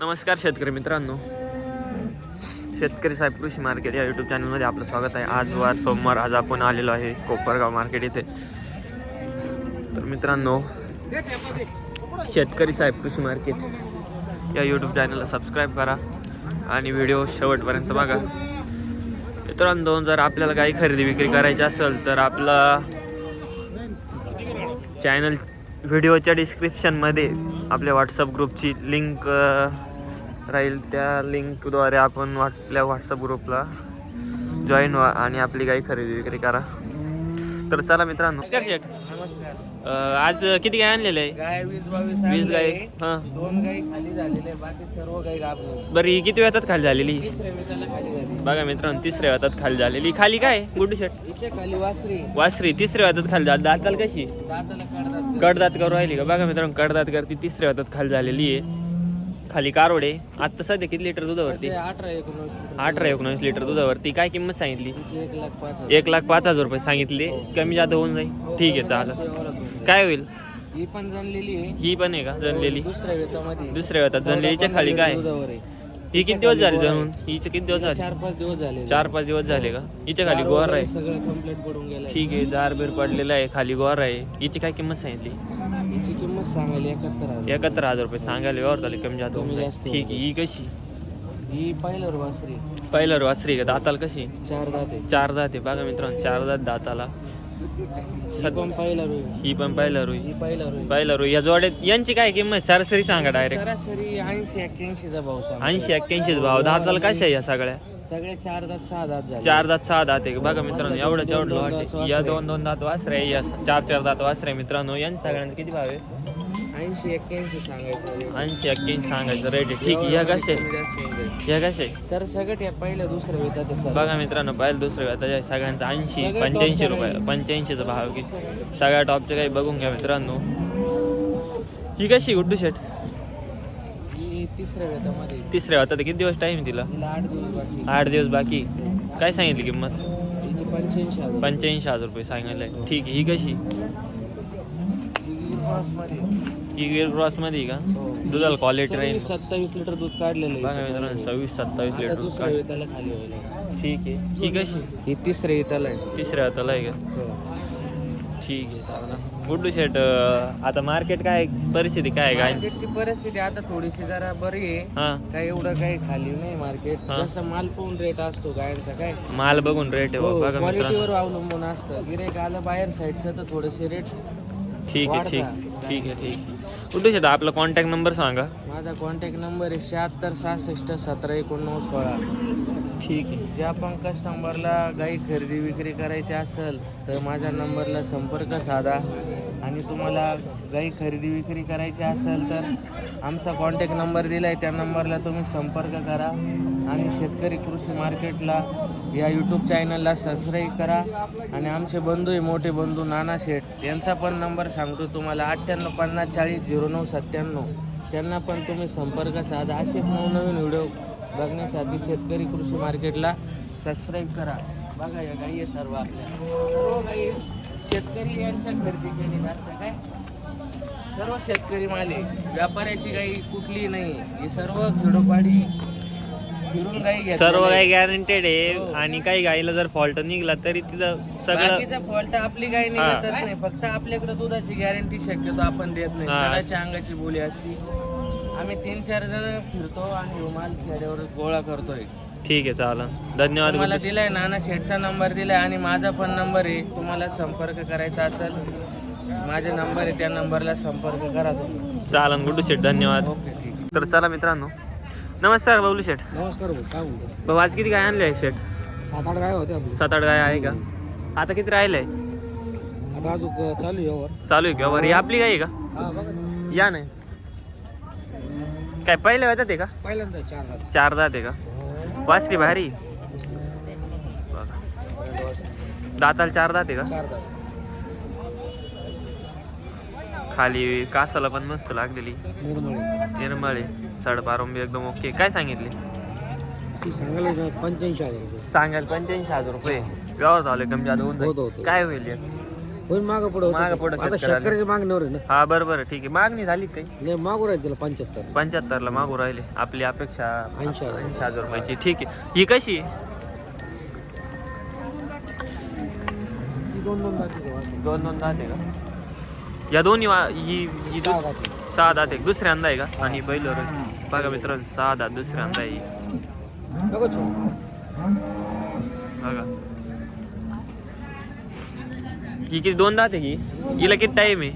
नमस्कार शेतकरी मित्रांनो. शेतकरी साहेब कृषी मार्केट या यूट्यूब चॅनलमध्ये आपलं स्वागत आहे. आज वार सोमवार आज आपण आलेलो आहे कोपरगाव मार्केट इथे. तर मित्रांनो शेतकरी साहेब कृषी मार्केट या यूट्यूब चॅनलला सबस्क्राईब करा आणि व्हिडिओ शेवटपर्यंत बघा. मित्रांनो जर आपल्याला काही खरेदी विक्री करायची असेल तर आपला चॅनल व्हिडिओच्या डिस्क्रिप्शनमध्ये आपल्या व्हॉट्सअप ग्रुपची लिंक राहील त्या लिंकद्वारे आपण वाट- आपल्या व्हॉट्सअप ग्रुपला जॉईन व्हा आणि आपली काही खरेदी विक्री करा. तर चला मित्रांनो. नमस्कार आज किती काय आणलेलं आहे? गाय वीस बावीस वीस आणले. गाय. हां. दोन गाई खाली झालेले बाकी सर्व गाई गाभले बरं ही किती वेळात खाली झालेली? बघा मित्रांनो तिसऱ्या वेळात खाली झालेली. खाली काय गुड्डू खाली वासरी. वासरी तिसऱ्या वेळात खाली झाली. दाताल कशी? कडदात करू राहिली का? बघा मित्रांनो कडदात करती तिसऱ्या हातात खाली झालेली आहे. खाली कारोडे आता सध्या किती लिटर दुधावरती? अठरा एकोणवीस लिटर. अठरा एकोणीस लिटर दुधावरती. काय किंमत सांगितली? एक लाख पाच हजार. एक लाख पाच हजार रुपये सांगितले. कमी जादा होऊन जाईल. हो, ठीक आहे जास्त चालेल. काय होईल? ही पण जनलेली आहे. ही पण आहे का? जनलेली दुसऱ्या वेतामध्ये. दुसऱ्या वेळात जनलेलीच्या खाली काय? दुधावर आहे. ही किती दिवस झाले जनून हिचे किती दिवस झाले? चार पाच दिवस झाले. चार पाच दिवस झाले का? हिच्या खाली गोर आहे. सगळं कंप्लीट पडून गेलं ठीक आहे जार बीर पडलेला आहे. खाली गोर आहे. हिची काय किंमत सांगितली? हिची किंमत सांगायला एकाहत्तर हजार. एकाहत्तर हजार रुपये सांगायला व्यवहार झाले कमी जास्त ठीक आहे ही कशी? ही पहिल्यावर वासरी. पहिल्यावर वासरी का? दाताला कशी? चार दात चार दात बघा मित्रांनो चार दात दाताला. ही पण पहिला रोई ही पण पहिला रुई ही पहिला रोई पहिला रुई या जोड्यात यांची काय किंमत? सरासरी सांगा डायरेक्ट सरासरी ऐंशी एक्क्याऐंशीचा भाव सांग ऐंशी एक्क्याऐंशीच भाव. दाताला कशा आहे या सगळ्या? सगळे चार दात सहा दात झाले. चार दात सहा दात आहे बघा मित्रांनो एवढं आहे या. दोन दोन दात वासरे या चार चार दात वासरे मित्रांनो. यांच्या सगळ्यांचा किती भाव आहे? ऐंशी एक्क्याऐंशी सांगायचं ऐंशी एक्क्याऐंशी सांगायचं. रेट आहे ठीक आहे या जाईल. या आहे सर सगळं या पहिल्या दुसऱ्या वेतात सर. बघा मित्रांनो पाहिलं दुसरं आता सगळ्यांचा ऐंशी पंच्याऐंशी रुपये. पंच्याऐंशीचा भाव की सगळ्या टॉपचे काही बघून घ्या मित्रांनो. ही कशी गुड्डू शेट ही तिसऱ्या वेतामध्ये तिसऱ्या होता किती दिवस टाईम तिला? हिला आठ दिवस बाकी आठ दिवस बाकी काय सांगितली किंमत? पंच्याऐंशी हजार. पंच्याऐंशी हजार रुपये सांगितलंय ठीक आहे ही कशी? ही. ही क्रॉसमध्ये आहे का हो. दुधाला क्वालिटी राहील सत्तावीस लिटर दूध काढलेलं बघा आहे मित्रांनो सव्वीस सत्तावीस लिटर दूध दुसऱ्या काढ. वेताला खाली व्हायला ठीक आहे ही कशी ही तिसऱ्या वेताला आहे तिसऱ्या हाताला आहे का हो. ठीक आहे चालेल गुड्डू शेट अं, आता मार्केट काय परिस्थिती काय आहे काय मार्केटची परिस्थिती आता थोडीशी जरा बरी आहे हां काय एवढं काही खाली नाही मार्केट हा. जसं माल पाहून रेट असतो गायांचा काय माल बघून रेट आहे बा. बघा मित्रांनो क्वालिटीवर अवलंबून असतं गिरेक आलं बाहेर साईडचं तर थोडेसे रेट ठीक आहे ठीक वाढता. ठीक आहे ठीक आहे गुड्डू शेट? आपला कॉन्टॅक्ट नंबर सांगा. माझा कॉन्टॅक्ट नंबर आहे शहात्तर सहासष्ट सतरा एकोणनव्वद सोळा. ठीक आहे. जे आपण कस्टमरला गाई खरेदी विक्री करायची असेल तर माझ्या नंबरला संपर्क साधा. आणि तुम्हाला गाई खरेदी विक्री करायची असेल तर आमचा कॉन्टॅक्ट नंबर दिला आहे त्या नंबरला तुम्ही संपर्क करा. आणि शेतकरी कृषी मार्केटला या यूट्यूब चॅनलला सबस्क्राईब करा. आणि आमचे बंधू आहे मोठे बंधू नाना शेठ यांचा पण नंबर सांगतो तुम्हाला. अठ्ठ्याण्णव पन्नास चाळीस झिरो नऊ सत्त्याण्णव. त्यांना पण तुम्ही संपर्क साधा. असेच नवनवीन व्हिडिओ बघण्यासाठी शेतकरी कृषी मार्केटला सबस्क्राईब करा. बघा या गाई आहे सर्व आपल्या. सर्व गाई शेतकरी यांच्या खरेदी केली जास्त काय? सर्व शेतकरी माले आहे. व्यापाऱ्याची गाई कुठली नाही. ही सर्व खेडोपाडी सर्व. काही गॅरंटेड. आहे. आणि काही गाईला जर फॉल्ट निघला तरी तिथं सगळं फॉल्ट आपली गाय निघतच नाही. फक्त आपल्याकडे दुधाची गॅरंटी शक्यतो आपण देत नाही. हा. अंगाची बोली असती. आम्ही तीन चार जण फिरतो आणि ह्यो माल खेड्यावर गोळा करतोय. ठीक आहे चालेल. धन्यवाद तुम्हाला गुड्डू. दिलाय नाना शेठचा नंबर दिलाय आणि माझा पण नंबर आहे. तुम्हाला संपर्क करायचा असेल माझे नंबर आहे त्या नंबरला संपर्क करा तुम्ही. चालेल गुड्डू शेठ धन्यवाद. ओके ठीक तर चला मित्रांनो नमस्कार बाबलू शेठ. नमस्कार भाऊ काय म्हणतो? भाऊ आज किती गाय आणले आहे शेठ? सात आठ काय होते आपली. सात आठ गाय आहे का? आता किती राहिले आता अजून चालू आहे चालू आहे का? ही आपली गाय आहे का? हा बघा. या नाही काय पहिल्या वेळात आहे का? पहिल्यांदा चार चार दात आहे का? वासरी भारी. बघा. दाताला चार दात आहे का? चार खाली कासाला पण मस्त लागलेली. निर्मळे. निर्मळे. साडेबारांबी एकदम ओके काय सांगितले? सांगायला पंच्याऐंशी हजार रुपये. सांगाल पंच्याऐंशी हजार रुपये. व्यवहार झाले कमी जादा होऊन होत जाईल? होतं. काय होईल हे? होईल मागं पुढं होतं मागं. पुढं आता शेतकऱ्याला. शेतकऱ्याच्या मागण्यावर आहे ना. हा बरं बरं ठीक आहे. मागणी झाली काही? नाही मागू राहील त्याला पंच्याहत्तर. पंच्याहत्तरला मागू राहिले. आपली अपेक्षा ऐंशी हजार. ऐंशी हजार रुपयाची. ठीक आहे. ही कशी? दोन दोन दोन आहे का? या दोन्ही वा- ही ही दुस- सहा दात आहे दुसऱ्यांदा आहे का? आणि बैल बघा मित्रांनो सहा दात दुसऱ्यांदा आहे. ही. बघा. ही किती दोन दात आहे की? हिला किती टाईम आहे?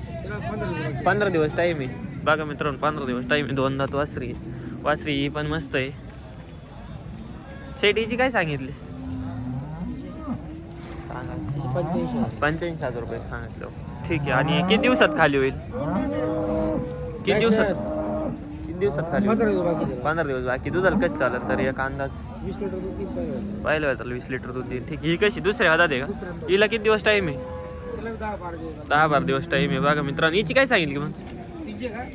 पंधरा दिवस टाईम आहे. बघा मित्रांनो पंधरा दिवस टाईम आहे. दोन दात वासरी वासरी ही पण मस्त आहे. शेटीची काय सांगितली? सांगा पंच्याऐंशी हजार रुपये सांगितलं. ठीक आहे. आणि किती दिवसात खाली होईल? किती दिवसात? किती दिवसात खाली पंधरा होईल दिवस बाकी त्याला. पंधरा दिवस बाकी. दुधाला कच चालेल? तर एक अंदाज. पाहिलं तर वीस लिटर दूध देईल ठीक आहे. ही कशी? दुसऱ्या हातात आहे का? हिला किती दिवस टाईम आहे? दहा बारा दिवस टाईम आहे. बघा मित्रांनो हिची काय सांगितली मग?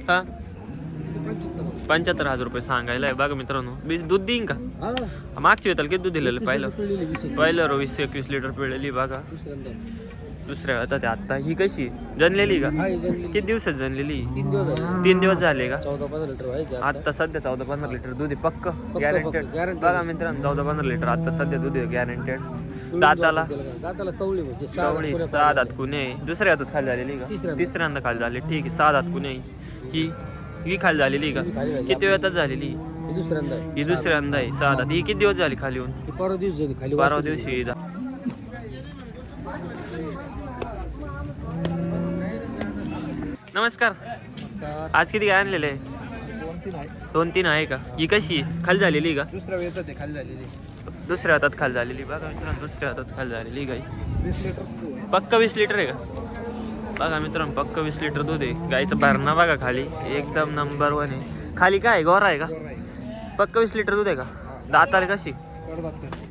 हा? पंच्याहत्तर हजार रुपये सांगायला आहे. बघा मित्रांनो वीस दूध देईन का? हा. मागच्या वेळेला किती दूध दिलेलं? पाहिलं. पाहिलं रो वीस एकवीस लिटर पिळलेली बघा. दुसऱ्या हातात आहे आत्ता ही कशी? जनलेली का? किती दिवसात जनलेली तीन दिवस झाले. तीन दिवस झाले का? चौदा पंधरा लिटर आता. आता सध्या चौदा पंधरा लिटर दूध आहे पक्क. गॅरंटेड. बघा मित्रांनो चौदा पंधरा लिटर. आता सध्या दूध आहे गॅरंटेड दाताला? त्याला. दाताला कवळी सहा कवळी पुऱ्या सहा दात कुणे दुसऱ्या हातात खाली झालेली का? तिसऱ्यांदा. खाली झाली. ठीक आहे सहा दात कुणे ही ही खाली झालेली का. किती वेळातच झालेली? ही दुसऱ्यांदा आहे. ही दुसऱ्यांदा आहे सहा दात. ही किती दिवस झाली खाली येऊन? परवा दिवस झाली खाली बारा वासरू नमस्कार. नमस्कार. आज किती काय आणलेले दोन तीन आहे दोन तीन आहे का? ही कशी खाली झालेली का? दुसऱ्या वेळेत ते खाली झालेली. दुसऱ्या हातात खाली झालेली. बघा मित्रांनो दुसऱ्या हातात खाली झालेली गाई वीस लिटर दूध आहे. पक्क वीस लिटर आहे का? बघा मित्रांनो पक्क वीस लिटर दूध आहे. गाईचं भरणा बघा खाली. एकदम नंबर वन आहे. खाली काय आहे? गोरा आहे का? आहे. पक्क वीस लिटर दूध आहे का? दाताला कशी?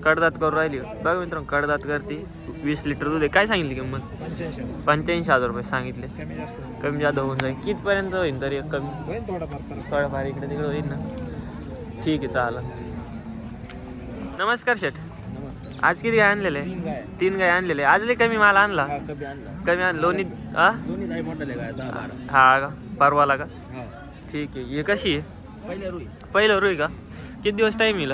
कडदात कर. राहिली? बघा मित्रांनो कडदात करते. वीस लिटर दूध आहे. काय सांगितली किंमत? पंच्याऐंशी. हजार रुपये सांगितले. कमी जादा होऊन जाईल. कितपर्यंत होईल तरी एक कमी? थोडाफार इकडे तिकडे होईल ना. ठीक आहे चालेल. नमस्कार शेठ. आज किती गाय आणलेले? तीन गाय. आणलेले. आज लय कमी माल आणला? कमी आण लोणी हा हा का? परवाला का ठीक आहे. हे कशी आहे? पहिलं रुई. का? किती दिवस टाईम येईल?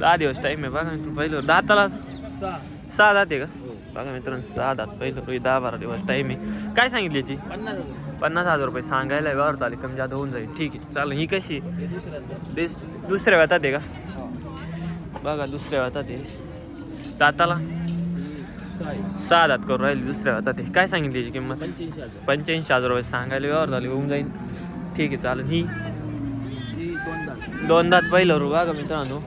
दहा दिवस. टाईम आहे. बघा मित्रांनो पहिलं दाताला सहा. दात आहे का? हो. बघा मित्रांनो सहा दात. पहिलं रुई दहा बारा दिवस टाईम आहे. काय सांगितली याची? पन्नास हजार. रुपये. सांगायला व्यवहार चालेल कमी जादा होऊन जाईल. ठीक आहे चालेल. ही कशी दिस दुसऱ्या व्यतात आहे का? हा. बघा दुसऱ्या आहे. दाताला? सहा दात करून राहिली दुसऱ्या व्यतात आहे. काय सांगितली याची किंमत? पंच्याऐंशी हजार. रुपये. सांगायला व्यवहार झाले होऊन जाईल. ठीक आहे चालेल. ही? दोन दात पहिलं रू. बघा मित्रांनो.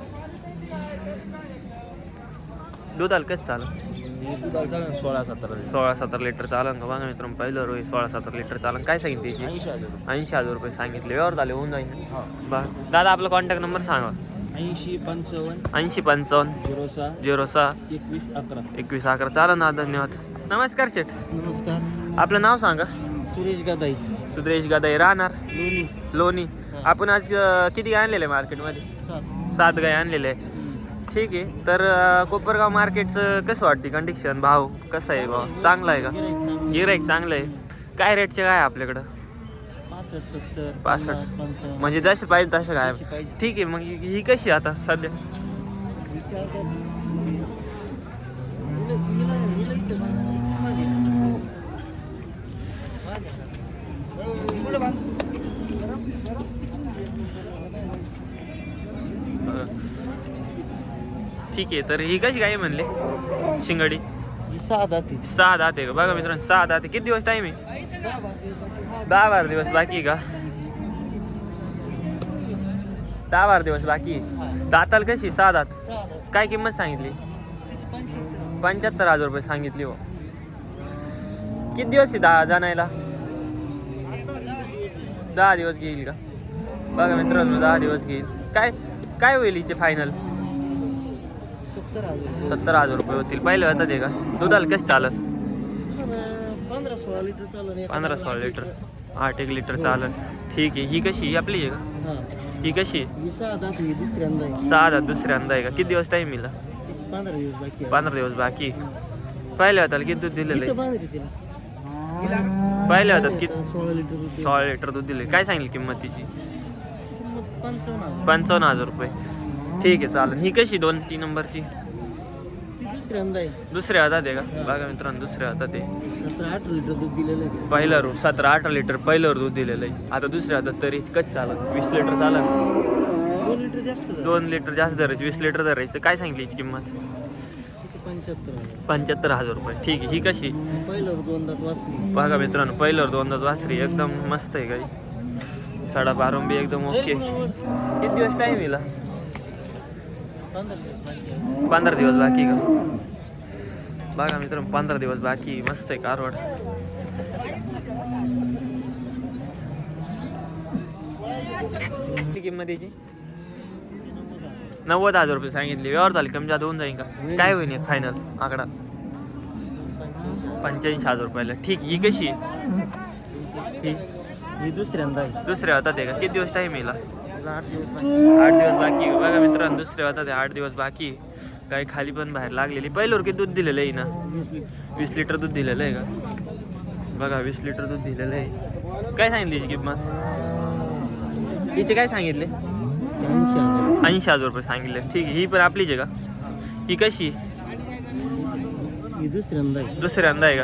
दुधाला कसं चालेल? सोळा सतरा सोळा सतरा लिटर चालन का? बघा मित्रांनो पहिलं रू सोळा सतरा लिटर चालन काय सांगितली याची? ऐंशी हजार ऐंशी हजार रुपये सांगितले. व्यवहार झाले होऊन जाईल हा. बा दादा आपला कॉन्टॅक्ट नंबर सांगा. ऐंशी पंचावन्न. ऐंशी पंचावन्न. झिरो सहा. झिरो सहा. एकवीस अकरा. एकवीस अकरा. चालन ना धन्यवाद. नमस्कार शेठ. नमस्कार. आपलं नाव सांगा. सुरेश गदाई. सुद्रेश गदाई राहणार? लोणी. लोणी. आपण आज किती आणलेलं आहे मार्केटमध्ये सात. सात गाय आणलेले आहे. ठीक आहे तर अं, कोपरगाव मार्केटचं कसं वाटते कंडिशन भाव कसं आहे भाव चांगला आहे का गिराईक चांगलं आहे काय रेटचे काय आहे आपल्याकडं पासष्ट सत्तर पासष्ट. पन्नास, पंचावन्न म्हणजे जसे पाहिजे तसे काय जशी पाहिजे. ठीक आहे मग ही ही कशी आता सध्या विचार कर. हिला- हिला- हिला इथं बांध. मागे. मागे. पुढे बांध. अं, ठीक आहे तर ही कशी काय म्हणले? शिंगडी? सहा दाती सहा दात आहे का? बघा मित्रांनो सहा दात आहे. किती दिवस टाईम आहे? दहा बारा दिवस बाकी आहे का? दहा बारा दिवस बाकी आहे. दाताल कशी सहा दात? काय किंमत सांगितली? पंच्याहत्तर. पंच्याहत्तर हजार रुपये सांगितली हो. किती दिवस आहे दहा जाणायला? दहा दिवस घेईल का? बघा मित्रांनो दहा दिवस घेईल. काय काय होईल हिचे फायनल सत्तर हजार सत्तर हजार रुपये होतील. पहिले होतात ते का? दुधाला कसं चालत. पंधरा सोळा लिटर चालू पंधरा सोळा लिटर. आठ एक लिटर चालत. ठीक आहे. ही कशी ही आपली आहे का? हा. ही कशी आहे? सहा दाती दुसऱ्यांदा आहे. सहा हजार दुसऱ्यांदा आहे का? किती दिवस टाईम मिळाला पंधरा दिवस बाकी पंधरा दिवस बाकी होताल किती दूध दिलेलं आहे? पहिल्या होतात किती सोळा लिटर दूध दिलं. सोळा लिटर दूध दिले काय सांगितली किंमत तिची. पंचावन्न हजार रुपये. ठीक आहे चालेल. ही कशी दोन तीन नंबरची? दुसऱ्यांदा आहे. दुसऱ्या हातात आहे का? बघा मित्रांनो दुसऱ्या हातात आहे. सतरा अठरा लिटर दूध दिलेलं आहे. पहिलं रू सतरा अठरा लिटर पहिल्यावर दूध दिलेलं आहे. आता दुसऱ्या हातात तरी कच चालत? वीस लिटर चालत? दोन लिटर जास्त झालं. दोन लिटर जास्त धरायचं वीस लिटर धरायचं. काय सांगितली हिची किंमत? पंच्याहत्तर हजार. पंच्याहत्तर हजार रुपये. ठीक आहे ही कशी? पहिल्यावर दोन दात वाचली बघा मित्रांनो पहिल्यावर दोनदाच वासरी. एकदम मस्त आहे काही साडा बारुंबी एकदम ओके. किती दिवस टाईम येईल. पंधरा दिवस बाकी का? बघा मित्रांनो पंधरा दिवस बाकी. मस्त आहे कारवाड. किती किंमत याची? नव्वद हजार. रुपये सांगितले. व्यवहार झाले कमी जादा होऊन जाईल का? काय होईल फायनल आकडा? पंच्याऐंशी. हजार रुपयाला. ठीक ही कशी आहे? ही? ही दुसऱ्यांदा दुसऱ्या हातात आहे का? किती दिवस टाईम येईल आठ दिवस बाकी. आठ दिवस बाकी. आहे. बघा मित्रांनो दुसऱ्या हातात आहे आठ दिवस बाकी. आहे. काही खाली पण बाहेर लागलेली. पहिल्यावर किती दूध दिलेलं आहे ना? वीस लिटर. दूध दिलेलं आहे का? बघा वीस लिटर दूध दिलेलं आहे. काय सांगितली हिची किंमत? हिचे काय सांगितले? ऐंशी हजार रुपये सांगितले. ठीक आहे ही पण आपलीच आहे का? ही कशी? दुसऱ्यांदा आहे. दुसऱ्यांदा आहे का?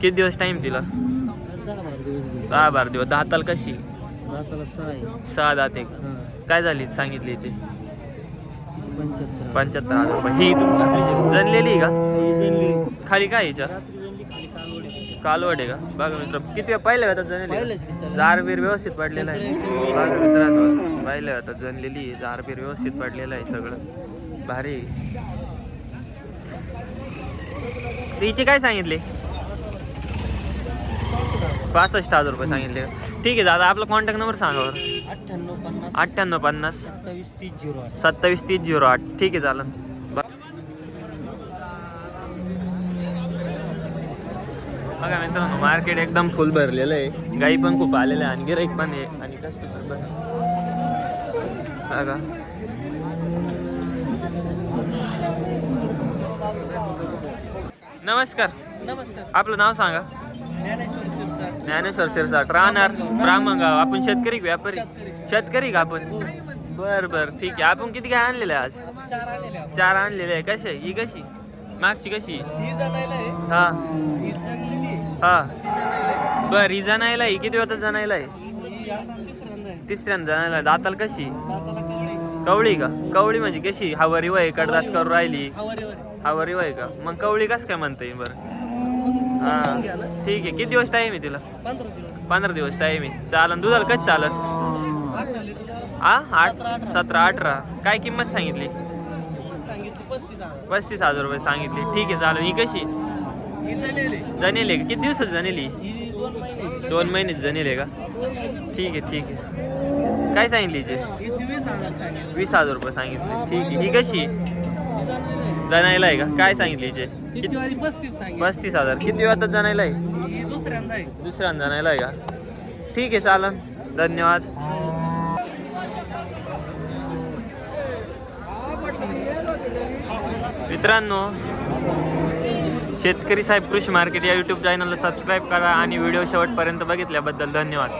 किती दिवस टाईम तिला? दहा बारा दिवस दहा बारा दिवस. दहा ताल कशी? दाताला सहा आहे. सहा दात आहे का काय झाली सांगितली तिचे पंच्याहत्तर. पंच्याहत्तर हजार रुपये. ही जनलेली आहे का? खाली काय खाली कालवड आहे का? बघा मित्र किती वेळा पहिल्या वेळात जनलेली पाहिलंच की त्याला? जार बीर व्यवस्थित पडलेलं आहे. सगळं एकदम व्यवस्थित. बघा मित्रांनो पहिल्या वेळात जनलेली आहे? जार बीर व्यवस्थित पडलेलं आहे सगळं. भारी. आहे. हिचे काय सांगितले? पासष्ट हजार रुपये सांगितले? ठीक आहे दादा आपला कॉन्टॅक्ट नंबर सांगा बरं. अठ्ठ्याण्णव पन्नास. अठ्ठ्याण्णव पन्नास. सत्तावीस तीस झिरो आठ. सत्तावीस तीस झिरो आठ. ठीक आहे चालन बघा मित्रांनो मार्केट एकदम फुल भरलेलं आहे. गाई पण खूप आलेल्या आहे आणि गिराईक पण आहे आणि कस्टमर पण. बघा. नमस्कार. नमस्कार. आपलं नाव सांगा. ज्ञानेश्वर ज्ञानेश्वर शिरसाट. राहणार ब्राह्मणगाव. आपण शेतकरी का व्यापारी? शेतकरी का आपण? बर बर. ठीक आहे. आपण किती काय आणलेलं आहे आज? चार आणलेले आहे. कसे? ही कशी? मागची कशी? ही. जणायला हा. हा बर ही जणायला आहे. किती होतात जणायला आहे? तिसऱ्यांदा जणायला दाताल कशी? कवळी का? कवळी म्हणजे कशी? हवारी वय कडदात करून राहिली. हवारी वय का? मग कवळी कस काय म्हणता येईल बरं? हा. ठीक आहे. किती दिवस टाईम आहे तिला? पंधरा दिवस. टाईम आहे. चालन. दुधाला कच चालन? हा आठ? सतरा, अठरा. काय किंमत सांगितली? पस्तीस हजार. रुपये सांगितली. ठीक आहे चालेल ही कशी? जनेली. का? किती दिवसात जनेली? ही दोन महिने. दोन महिनेच जनेली का? ठीक आहे ठीक आहे. काय सांगितली हिची? वीस हजार रुपये सांगितले. ठीक आहे. ही कशी आहे. जनायला आहे. का? काय सांगितली तिची किती पस्तीस सांगितली. पस्तीस हजार. किती वेळात जनायला आहे ही दुसऱ्यांदा आहे. दुसऱ्यांदा का? ठीक आहे चालन. धन्यवाद. मित्रांनो शेतकरी साहेब कृषी मार्केट या यूट्यूब चॅनलला सबस्क्राईब करा आणि व्हिडिओ शेवटपर्यंत बघितल्याबद्दल धन्यवाद.